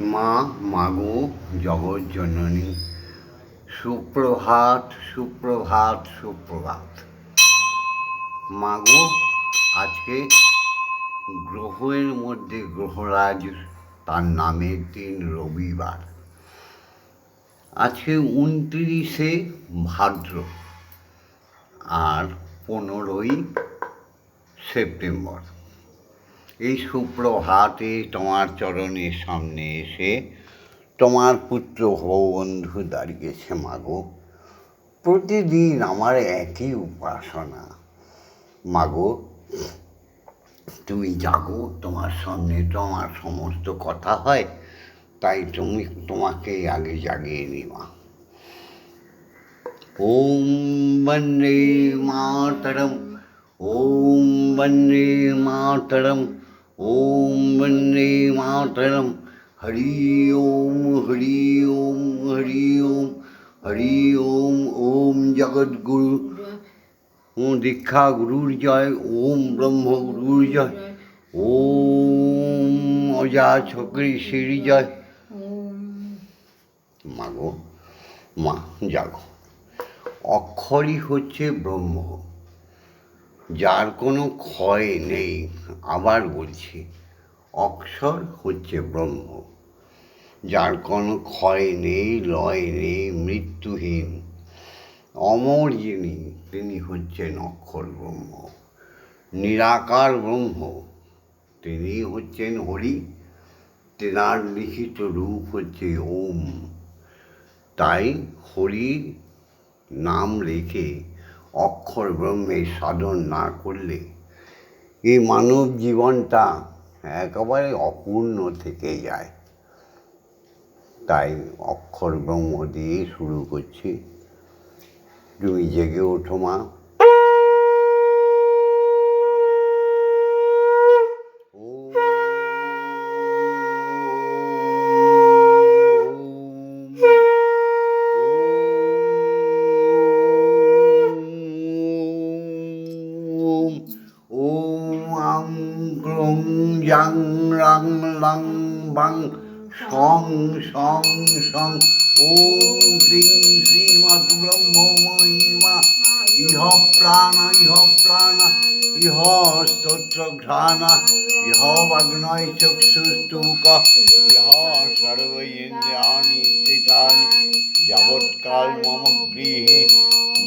মা, মাগো জগৎ জননী সুপ্রভাত সুপ্রভাত সুপ্রভাত। মাগো, আজকে গ্রহের মধ্যে গ্রহরাজ, তার নামের দিন রবিবার। আজকে উনত্রিশে ভাদ্র আর পনেরোই সেপ্টেম্বর। এই সুপ্রভাতে তোমার চরণের সামনে এসে তোমার পুত্র বন্ধু দাঁড়িয়েছে, মাগো। প্রতিদিন আমার একই উপাসনা। মাগো, তুমি জাগো, তোমার সামনে তো আমার সমস্ত কথা হয়, তাই তুমি তোমাকে আগে জাগিয়ে নিবা। ওম বন্দে মাতরম, ওম বন্দে মাতরম। ওম বন্দে মাতরম হরি ওম হরি ওম হরি ওম হরি ওম ওম জগদ্গুরু ওম দীক্ষা গুরুর জয় ওম ব্রহ্ম গুরুর জয় ওম অজা ছকরি শ্রী জয় মাগো মা জাগো অক্ষরই হচ্ছে ব্রহ্ম। যার কোনো ক্ষয় নেই, আবার বলছি, অক্ষর হচ্ছে ব্রহ্ম। যার কোনো ক্ষয় নেই, লয় নেই, মৃত্যুহীন, অমর যিনি, তিনি হচ্ছেন অক্ষর ব্রহ্ম। নিরাকার ব্রহ্ম, তিনি হচ্ছেন হরি, তেনার লিখিত রূপ হচ্ছে ওম। তাই হরি নাম রেখে অক্ষর ব্রহ্মের সাধন না করলে এই মানব জীবনটা একেবারে অপূর্ণ থেকে যায়। তাই অক্ষর ব্রহ্ম দিয়ে শুরু করছি। তুমি জেগে ওঠো মা। জাং রাং লাং বাং সং সং সং ওম ক্রিং শ্রীমৎ ব্রহ্মময়ীমা ইহ প্রাণ ইহ প্রাণ ইহ স্তোত্র ঘ্রাণ ইহ ভগ্নয় চক্ষুস্তুক ইহ সর্ব ইন্দ্রিয়াণি স্থিতানি যাবৎকাল মম গৃহে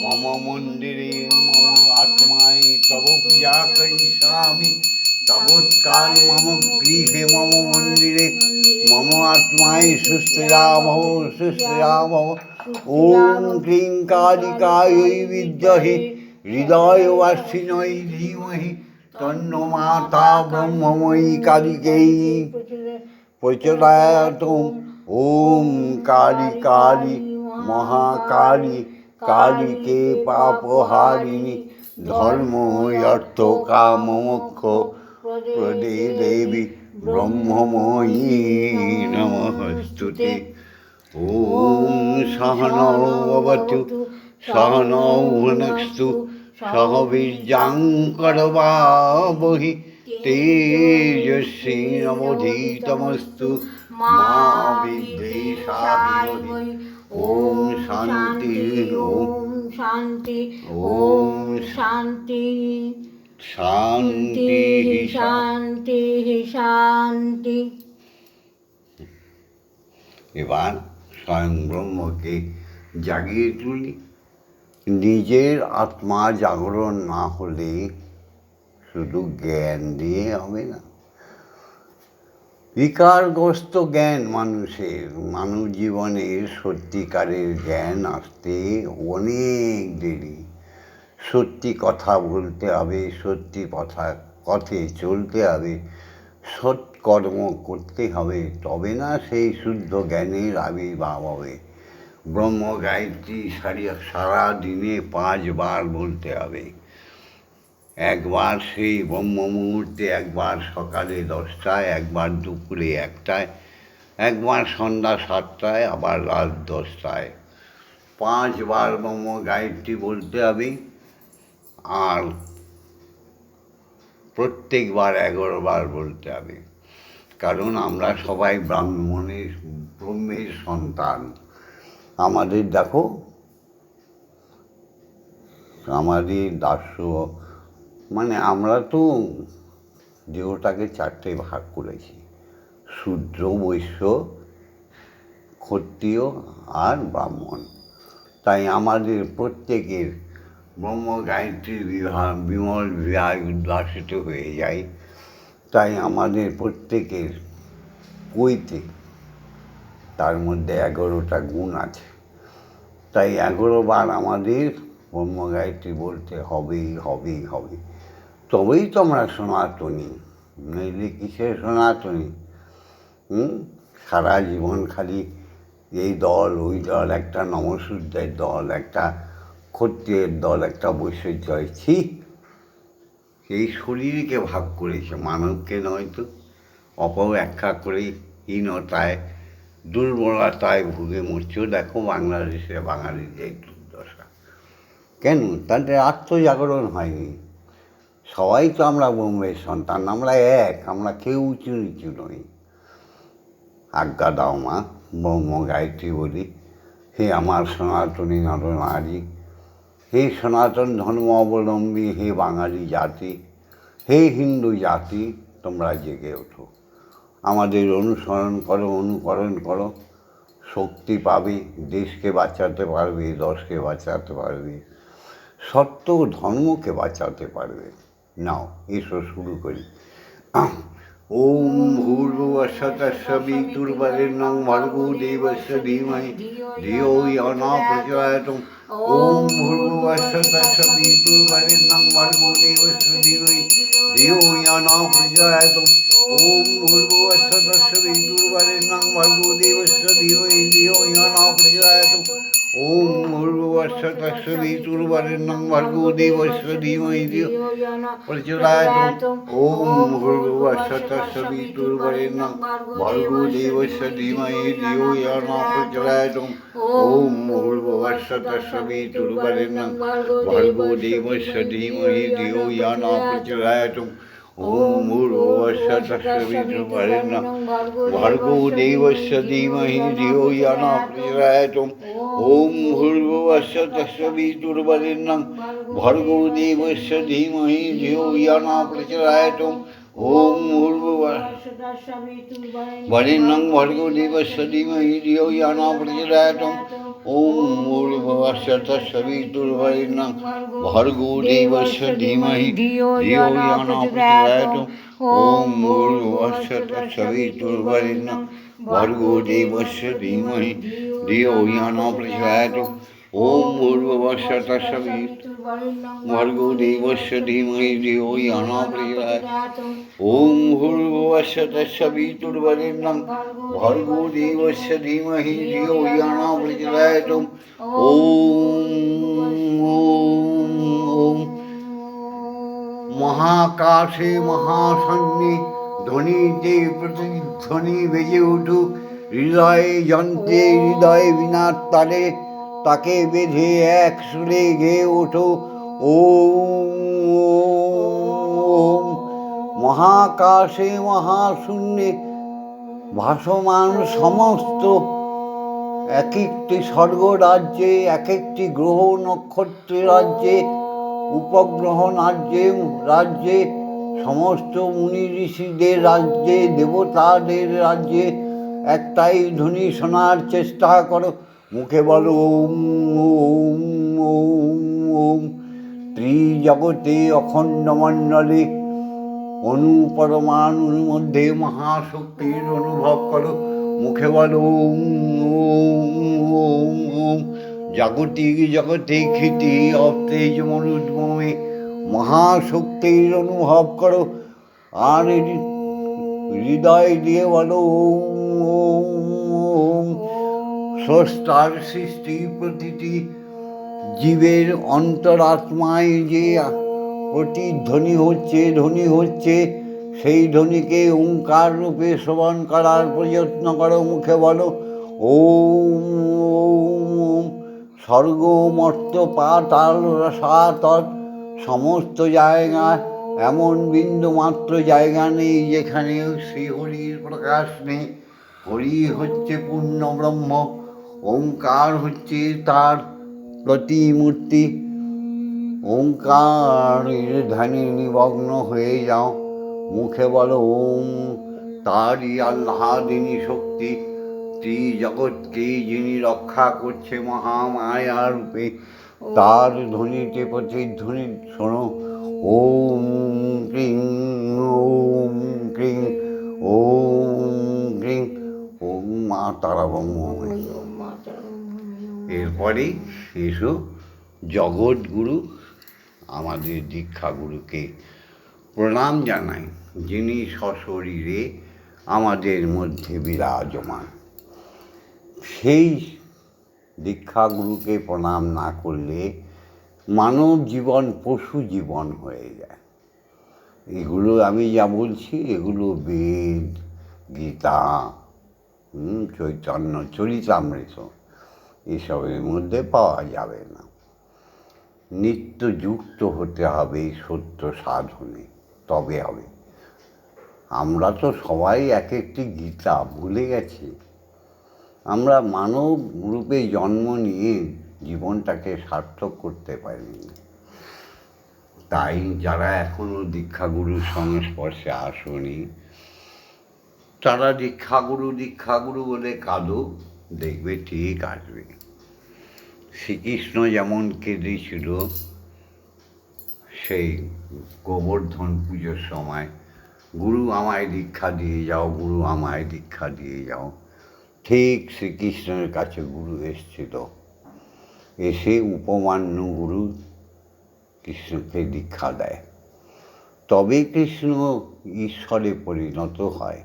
মম মন্দিরে মম আত্মায় তব পূজা করিষ্যামি तबत्काल मम गृह मम मन्दिरे मम आत्मा सुस्थिरा भव सुस्थिरा भव ॐ क्लीं कालिकायै विद्महे हृदयवासिनै धीमहि। तन्नो माता ओं काली काली महाकाली कालि कालि महाकालि, कालिके पापहारिणि। धर्मो यर्थो काममुख প্রদে দেবী ব্রহ্মময়ী নমস্তুতে। ওম সহনবতু সহনৌ ভুনস্তু সহ বীর্যাং করবাবহি তেজস্বী মা বিদ্বেষাবিহি ওম শান্তি ওম শান্তি। ওম শান্তি। শান্তি শান্তি শান্তি। এবার স্বয়ং ব্রহ্মকে জাগিয়ে তুলি। নিজের আত্মা জাগরণ না হলে শুধু জ্ঞান দিয়ে হবে না। বিকারগ্রস্ত জ্ঞান মানুষের মানব জীবনের সত্যিকারের জ্ঞান আসতে অনেক দেরি। সত্যি কথা বলতে হবে, সত্যি কথা, পথে চলতে হবে, সৎকর্ম করতে হবে, তবে না সেই শুদ্ধ জ্ঞানের আবির্ভাব হবে। ব্রহ্ম গায়ত্রী সারি দিনে পাঁচবার বলতে হবে। একবার সেই ব্রহ্ম মুহূর্তে, একবার সকালে দশটায়, একবার দুপুরে একটায়, একবার সন্ধ্যা সাতটায়, আবার রাত দশটায়। পাঁচবার ব্রহ্ম গায়ত্রী বলতে হবে আর প্রত্যেকবার এগারো বার বলতে হবে, কারণ আমরা সবাই ব্রাহ্মণের, ব্রহ্মের সন্তান। আমাদের দেখো, আমাদের দাস্য মানে আমরা তো দেহটাকে চারটে ভাগ করেছি, শূদ্র, বৈশ্য, ক্ষত্রিয় আর ব্রাহ্মণ। তাই আমাদের প্রত্যেকের ব্রহ্ম গায়ত্রীর বিমল বিভাগ উদ্ভাসিত হয়ে যায়। তাই আমাদের প্রত্যেকের বইতে তার মধ্যে এগারোটা গুণ আছে। তাই এগারো বার আমাদের ব্রহ্ম গায়ত্রী বলতে হবেই হবেই হবে তবেই তো আমরা সনাতনী। নইলে কিসের সনাতনী? হুম? সারা জীবন খালি এই দল, ওই দল, একটা নমসূদ্রের দল, একটা ক্ষত্রিয়ের দল, একটা বৈশ্বর্য ছি! এই শরীরকে ভাগ করেছে, মানবকে নয় তো। অপব্যাখ্যা করে হীনতায়, দুর্বলতায় ভুগে মরছেও দেখো বাংলাদেশে বাঙালিদের দুর্দশা। কেন? তাদের আত্মজাগরণ হয়নি। সবাই তো আমরা বোম্বের সন্তান, আমরা এক, আমরা কেউ উঁচু নিচু নই। আজ্ঞা দাও মা ব্রহ্ম গায়ত্রী বলি। হে আমার সনাতনী নরনারী হে সনাতন ধর্ম অবলম্বী হে বাঙালি জাতি, হে হিন্দু জাতি, তোমরা জেগে ওঠো। আমাদের অনুসরণ করো, অনুকরণ করো। শক্তি পাবে, দেশকে বাঁচাতে পারবে দশকে বাঁচাতে পারবে। সত্য ধর্মকে বাঁচাতে পারবে। নাও, এসো শুরু করি। ओम भूर्भुवस्सतस्सवितुर्वरेण्यं भर्गो देवस्य धीमहि। धियो यो न प्रचोदयात्। ओम भूर्भुवस्सतस्सवितुर्वरेण्यं भर्गो देवस्य धीमहि। धियो यो न प्रचोदयात्। ओम भूर्भुवस्सतस्सवितुर्वरेण्यं भर्गो देवस्य धीमहि। धियो यो न प्रचोदयात्। ওম ভূর্ভুবর্ষতস্বী তুর্বরেণ্যং ভর্গো দেবস্ব ধীমহি ধিয় প্রচুরায়ত ওম ভূর্ভুবর্ষতস্বী তুর্বরেণ্যং ভর্গো দেবস্ব ধীমহি ধিয় ন প্রচুরায়ত ওম ভূর্ভুবর্ষতস্বী তুর্বরেণ্যং ভর্গো দেবস্ব ধীমহি ধিয় ন প্রচুরায়ত ॐ उर्वश्य तक्षविद्रुमरेण भर्गो देवस्य धीमहि धियो या न प्रचोदयात् ॐ भूर्भुवश्य तक्षविद्रुमरेण भर्गो देवस्य धीमहि धियो या न प्रचोदयात् ॐ भूर्भुवश्य वरेण्यं भर्गो देवस्य धीमहि धियो या न प्रचोदयात् ॐ मूर्वशतसवितुर्वरेण्यं धीमहि धियो यो न प्रचोदयात् ॐ मूर्वशतसवितुर्वरेण्यं भर्गो देवस्य धीमहि धियो यो न प्रचोदयात् ॐ मूर्वशतसवितुर् ভর্গো দেবস্য ধীমহি ধিয়ো মহাকাশে মহাশন্যে ধ্বনিতে প্রতিধ্বনি বেজে উঠুক হৃদয়ে যন্ত্রে হৃদয়ে বিনার তালে তাকে বেঁধে এক সুরে গেয়ে ওঠো। ওম, মহাকাশে মহাশূন্যে ভাসমান সমস্ত এক একটি স্বর্গ রাজ্যে এক একটি গ্রহ নক্ষত্র রাজ্যে, উপগ্রহ রাজ্যে রাজ্যে, সমস্ত মুনি ঋষিদের রাজ্যে, দেবতাদের রাজ্যে, একটাই ধ্বনি শোনার চেষ্টা করো। মুখে বলো ওম ওম ওম ওম। ত্রিজগতে অখণ্ড মণ্ডলে অনুপরমাণুর মধ্যে মহাশক্তির অনুভব করো। মুখে বলো ওম ওম ওম। ওম জাগতিক জগতে খ্যাতি অতেজ মরুদ্গমে মহাশক্তির অনুভব করো। আর হৃদয় দিয়ে বলো ওম ওম। স্রষ্টার সৃষ্টি প্রতিটি জীবের অন্তরাত্মায় যে প্রতিধ্বনি হচ্ছে ধ্বনি হচ্ছে, সেই ধ্বনিকে ওঙ্কার রূপে শ্রবণ করার প্রযত্ন করো মুখে বলো। ওম ওম স্বর্গ মর্ত পাতাল রসাতল সমস্ত জায়গায় এমন বিন্দু মাত্র জায়গা নেই যেখানে শ্রীহরির প্রকাশ নেই। হরি হচ্ছে পূর্ণ ব্রহ্ম। ওঙ্কার হচ্ছে তার প্রতিমূর্তি। ওঙ্কারের ধ্যানে নিমগ্ন হয়ে যাও। মুখে বলো, ওম, তারই আল্লাহাদিনী শক্তি। জগৎকে যিনি রক্ষা করছে মহামায়া রূপে। তার ধ্বনিতে প্রতিধ্বনি শোনো। ওম ক্রিং ওম ক্রিং ওম ক্রিং। ওম মা তারা ব্রহ্ম এরপরে এসো জগৎগুরু, আমাদের দীক্ষাগুরুকে প্রণাম জানাই, যিনি সশরীরে আমাদের মধ্যে বিরাজমান। সেই দীক্ষাগুরুকে প্রণাম না করলে মানব জীবন পশু জীবন হয়ে যায়। এগুলো আমি যা বলছি, এগুলো বেদ, গীতা চৈতন্য, চরিতামৃত। এসবের মধ্যে পাওয়া যাবে না। নিত্য যুক্ত হতে হবে সত্য সাধনে। তবে হবে। আমরা তো সবাই এক একটি গীতা ভুলে গেছি। আমরা মানব রূপে জন্ম নিয়ে জীবনটাকে সার্থক করতে পারিনি। তাই যারা এখনও দীক্ষাগুরুর সংস্পর্শে আসনি, তারা দীক্ষাগুরু দীক্ষাগুরু বলে কাঁদো দেখবে ঠিক আসবে। শ্রীকৃষ্ণ যেমন কেঁদেছিল সেই গোবর্ধন পুজোর সময়, গুরু আমায় দীক্ষা দিয়ে যাও, গুরু আমায় দীক্ষা দিয়ে যাও। ঠিক শ্রীকৃষ্ণের কাছে গুরু এসেছিল। এসে উপমান্য গুরু কৃষ্ণকে দীক্ষা দেয়। তবে কৃষ্ণ ঈশ্বরে পরিণত হয়।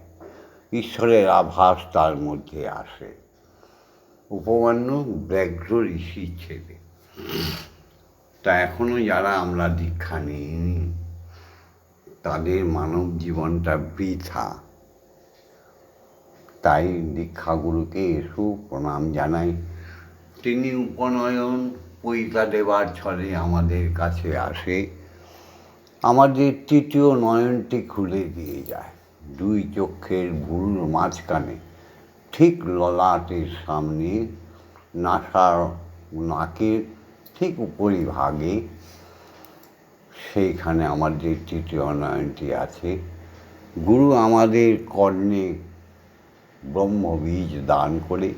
ঈশ্বরের আভাস তার মধ্যে আসে। উপমান্য ব্যাঘ্র ঋষির ছেলে তা এখনও যারা আমরা দীক্ষা নিইনি তাদের মানব জীবনটা বৃথা। তাই দীক্ষাগুরুকে এসু প্রণাম জানাই। তিনি উপনয়ন পৈতা দেবার ছলে আমাদের কাছে আসে। আমাদের তৃতীয় নয়নটি খুলে দিয়ে যায়। দুই চক্ষের ভুরুর মাঝখানে ঠিক ললাটের সামনে নাসার নাকের ঠিক উপরিভাগে সেইখানে আমাদের তৃতীয় নয়নটি আছে, গুরু আমাদের কর্ণে ব্রহ্মবীজ দান করে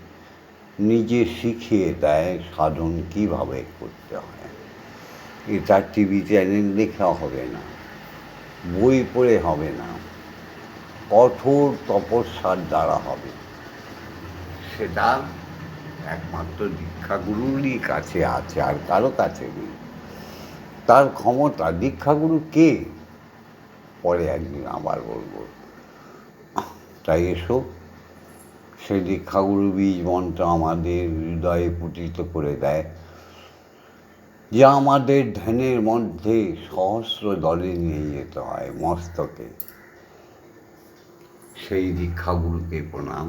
নিজে শিখিয়ে দেয় সাধন কীভাবে করতে হয়। এটা টিভি চ্যানেল লেখা হবে না, বই পড়ে হবে না, কঠোর তপস্যার দ্বারা হবে। সেটা একমাত্র দীক্ষাগুরুরই কাছে আছে, আর কারও কাছে নেই। তার ক্ষমতা, দীক্ষাগুরু কে? পরে একদিন আবার বলব, তাই এসো। সেই দীক্ষাগুরু বীজ মন্ত্র আমাদের হৃদয়ে পুটিত করে দেয়, যে আমাদের ধ্যানের মধ্যে সহস্র দলে নিয়ে যেতে হয় মস্তকে। সেই দীক্ষাগুরুকে প্রণাম।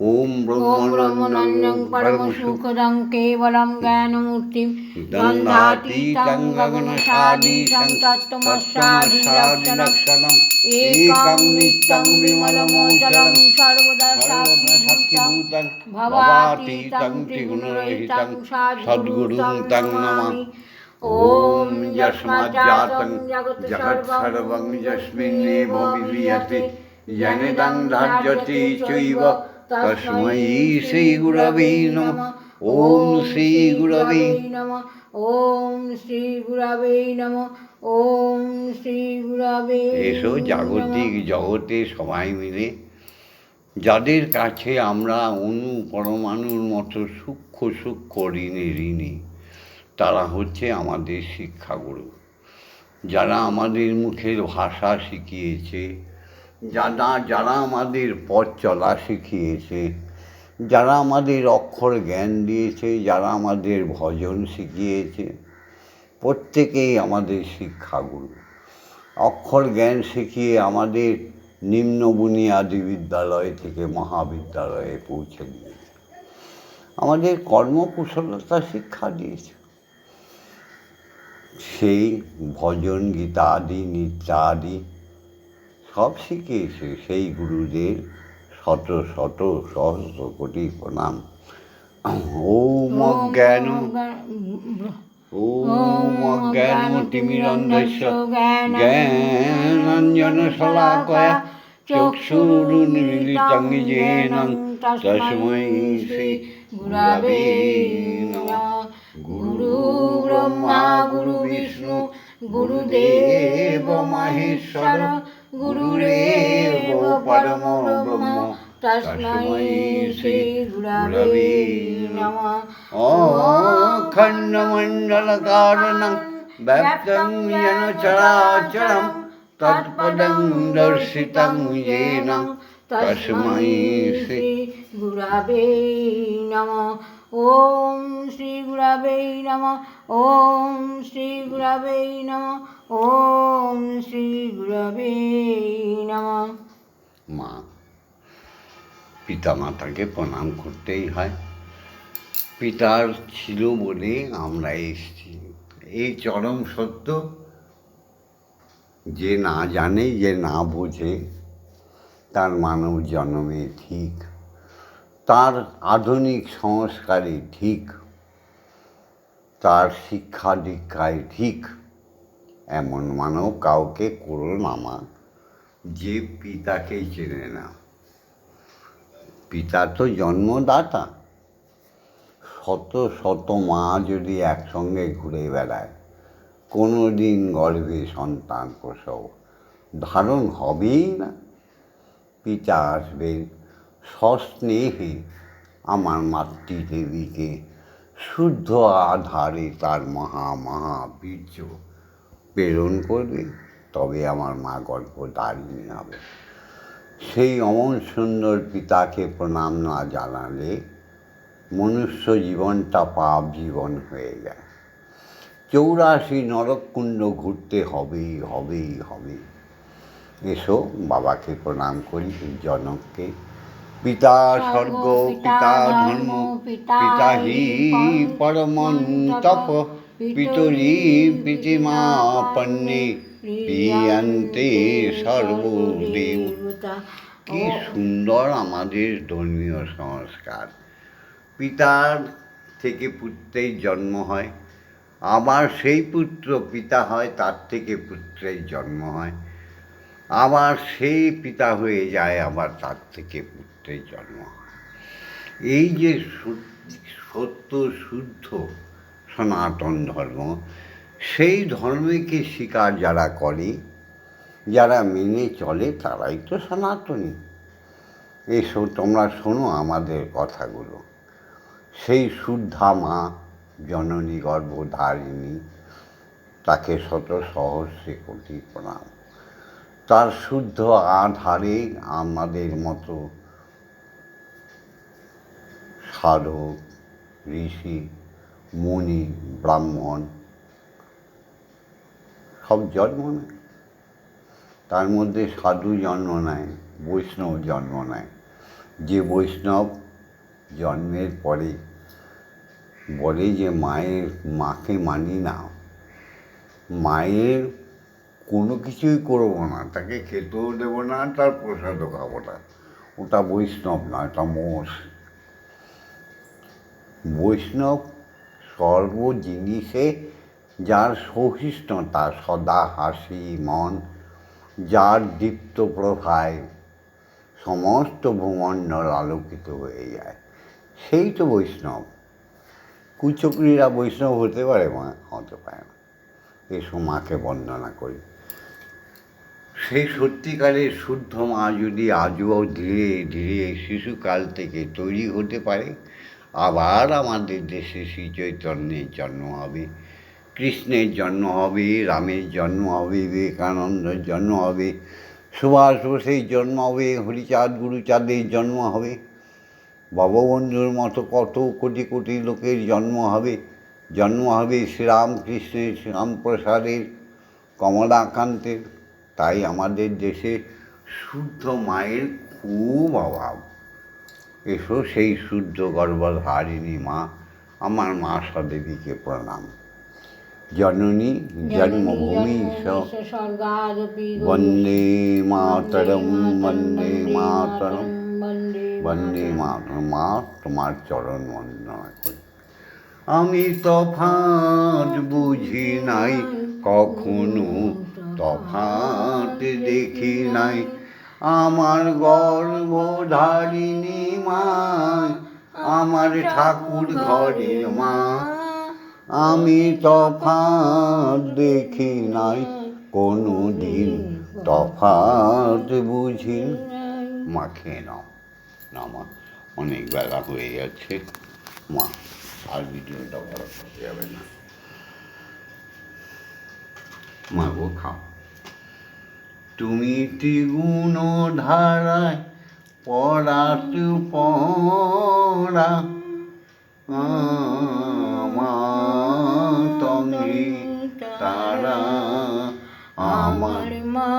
ওম ॐ ब्रह्मनन्दं परमसुखदं केवलं ज्ञानमूर्तिं गन्धातीतं गगनसादीशं तत्त्वमस्यादिलक्षणम् एकं नित्यं विमलमोचरं सर्वदा साक्षिभूतं भवातीतं त्रिगुणरहितं सद्गुरुं तं नमामि ॐ यस्माज्जातं जगत् सर्वं यस्मिन्नेव विलीयते जनिदं धार्यते चैव तस्मै श्रीगुरवे नमः ॐ श्रीगुरवे नमः ॐ श्रीगुरवे नमः ॐ श्रीगुरवे এসো জাগতিক জগতে সবাই মিলে যাদের কাছে আমরা অণু পরমাণুর মতো সূক্ষ্ম সূক্ষ্ম ঋণে ঋণী তারা হচ্ছে আমাদের শিক্ষাগুরু যারা আমাদের মুখের ভাষা শিখিয়েছে যারা যারা আমাদের পথ চলা শিখিয়েছে, যারা আমাদের অক্ষর জ্ঞান দিয়েছে, যারা আমাদের ভজন শিখিয়েছে, প্রত্যেকেই আমাদের শিক্ষাগুরু। অক্ষর জ্ঞান শিখিয়ে আমাদের নিম্ন বুনিয়াদী বিদ্যালয় থেকে মহাবিদ্যালয়ে পৌঁছে দিয়েছে। আমাদের কর্মকুশলতা শিক্ষা দিয়েছে। সেই ভজন গীতা আদি নিত্যা আদি সব শিখিয়েছে সেই গুরুদের শত শত সহস্র কোটি প্রণাম। ওম অজ্ঞান ওম অজ্ঞান তিমিরন্ধস্য জ্ঞানাঞ্জন শলাকয়া চক্ষুরুন্মিলিতং যেন তস্মৈ শ্রী গুরবে গুরু ব্রহ্মা, গুরু বিষ্ণু, গুরুদেব মহেশ্বর गुरुरेव परमो ब्रह्म तस्मै श्रीगुरवे नमः खण्डमण्डलकारणं व्याप्तं येन चराचरं तत्पदं दर्शितं येन तस्मै श्रीगुरवे नमः নম, ওম শ্রী গুরাবে নম, ওম শ্রী গুরাবে নম। মা, পিতামাতাকে প্রণাম করতেই হয়। পিতার ছিল বলে আমরা এসেছি। এই চরম সত্য, যে না জানে, যে না বোঝে, তার মানব জন্মে ঠিক তার আধুনিক সংস্কারে ঠিক, তার শিক্ষা দীক্ষায় ঠিক, এমন মানব কাউকে করো না মা যে পিতাকেই চেনে না। পিতা তো জন্মদাতা, শত শত মা যদি একসঙ্গে ঘুরে বেড়ায় কোনো দিন গর্ভে সন্তান প্রসব ধারণ হবেই না। পিতা আসবেন সস্নেহে আমার মাতৃদেবীকে শুদ্ধ আধারে তার মহা মহা বীর্য প্রেরণ করবে, তবে আমার মা গর্ভধারিণী হবে। সেই অমন সুন্দর পিতাকে প্রণাম না জানালে মনুষ্য জীবনটা পাপ জীবন হয়ে যায়। চৌরাশি নরককুণ্ড ঘুরতে হবেই হবেই হবে। এসো বাবাকে প্রণাম করি, জনককে পিতা স্বর্গ পিতা ধর্ম পিতা হি পরমন তপ পিতরি পিতিমা পন্নে প্রিয়ান্তে সর্বদেব কি সুন্দর আমাদের ধর্মীয় সংস্কার। পিতার থেকে পুত্রের জন্ম হয় আবার সেই পুত্র পিতা হয় তার থেকে পুত্রের জন্ম হয়। আবার সেই পিতা হয়ে যায় আবার তার থেকে পুত্রের জন্ম। এই যে সত্য শুদ্ধ সনাতন ধর্ম, সেই ধর্মকে স্বীকার যারা করে, যারা মেনে চলে, তারাই তো সনাতনী। এসো তোমরা শোনো আমাদের কথাগুলো। সেই শুদ্ধা মা জননী গর্ভধারিণী, তাকে শত সহস্রে কোটি প্রণাম। তার শুদ্ধ আধারে আমাদের মতো সাধক, ঋষি, মুনি, ব্রাহ্মণ, সব জন্ম নেয়। তার মধ্যে সাধু জন্ম নেয়, বৈষ্ণব জন্ম নেয়। যে বৈষ্ণব জন্মের পরে বলে যে মায়ের, মাকে মানি না, মায়ের কোনো কিছুই করব না, তাকে খেতেও দেবো না, তার প্রসাদও খাব না। ওটা বৈষ্ণব নয়, ওটা মোষ। বৈষ্ণব সর্ব জিনিসে যার সহিষ্ণুতা সদা হাসি মন, যার দীপ্ত প্রভায় সমস্ত ভূমণ্ডল আলোকিত হয়ে যায়। সেই তো বৈষ্ণব। কুচক্রীরা বৈষ্ণব হতে পারে মা হতে পারে না। এসো মাকে বন্দনা করি। সেই সত্যিকারের শুদ্ধ মা যদি আজও ধীরে ধীরে শিশুকাল থেকে তৈরি হতে পারে আবার আমাদের দেশে শ্রী চৈতন্যের জন্ম হবে, কৃষ্ণের জন্ম হবে, রামের জন্ম হবে, বিবেকানন্দের জন্ম হবে সুভাষ বোসের জন্ম হবে, হরিচাঁদ গুরুচাঁদের জন্ম হবে, ভববন্ধুর মতো কত কোটি কোটি লোকের জন্ম হবে জন্ম হবে শ্রীরামকৃষ্ণের, শ্রীরামপ্রসাদের, কমলাকান্তের। তাই আমাদের দেশে শুদ্ধ মায়ের খুব অভাব। এসো, সেই শুদ্ধ গর্ভধারিণী মা, আমার মা সদেবীকে প্রণাম। জননী জন্মভূমি বন্দে মাতরম বন্দে মাতরম বন্দে মাতরম। মা, তোমার চরণ বন্দনা করি। আমি তফাৎ বুঝি নাই, কখনো তফাৎ দেখি নাই। আমার গর্ভধারিণী মা, আমার ঠাকুর ঘরের মা। আমি তফাৎ দেখি নাই কোনো দিন তফাৎ বুঝি মা, খেয়ে নাও। না মা, অনেক বেলা হয়ে যাচ্ছে মা, আর ভিডিওটা বড় করতে যাবে না। মা গো, খাও। তুমি ত্রিগুণ ধারায় পড়াত পড়া আমার তারা আমার মা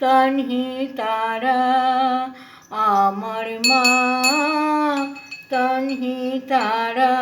তন্হি তারা আমার মা তন্হি তারা।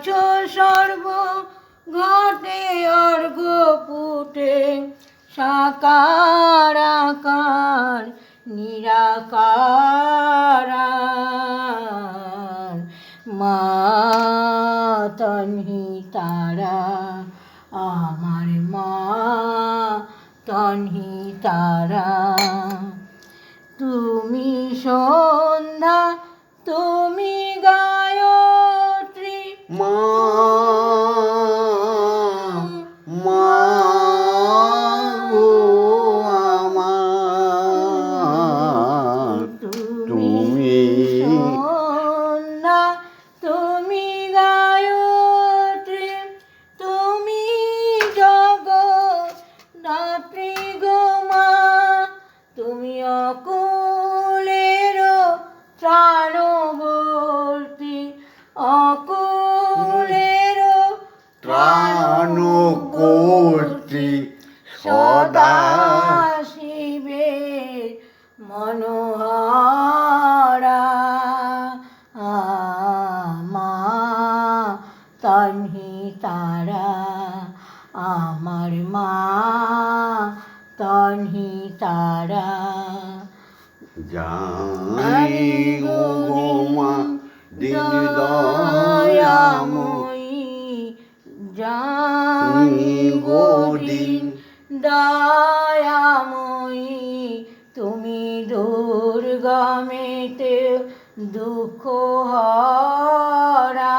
আছো সর্ব ঘটে, অর্ঘ পুটে সাকার আকার, নিরাকার মা তন্হি তারা, আমার মা তন্হি তারা। তুমি সন্ধ্যা দুর্গমেতে দুঃখ হরা।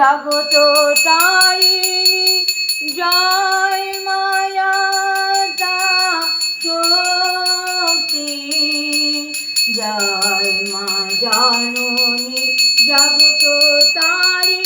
জগত তারিণী জয় মায়াতা শক্তি। জয় মা জাননী জগত তারিণী।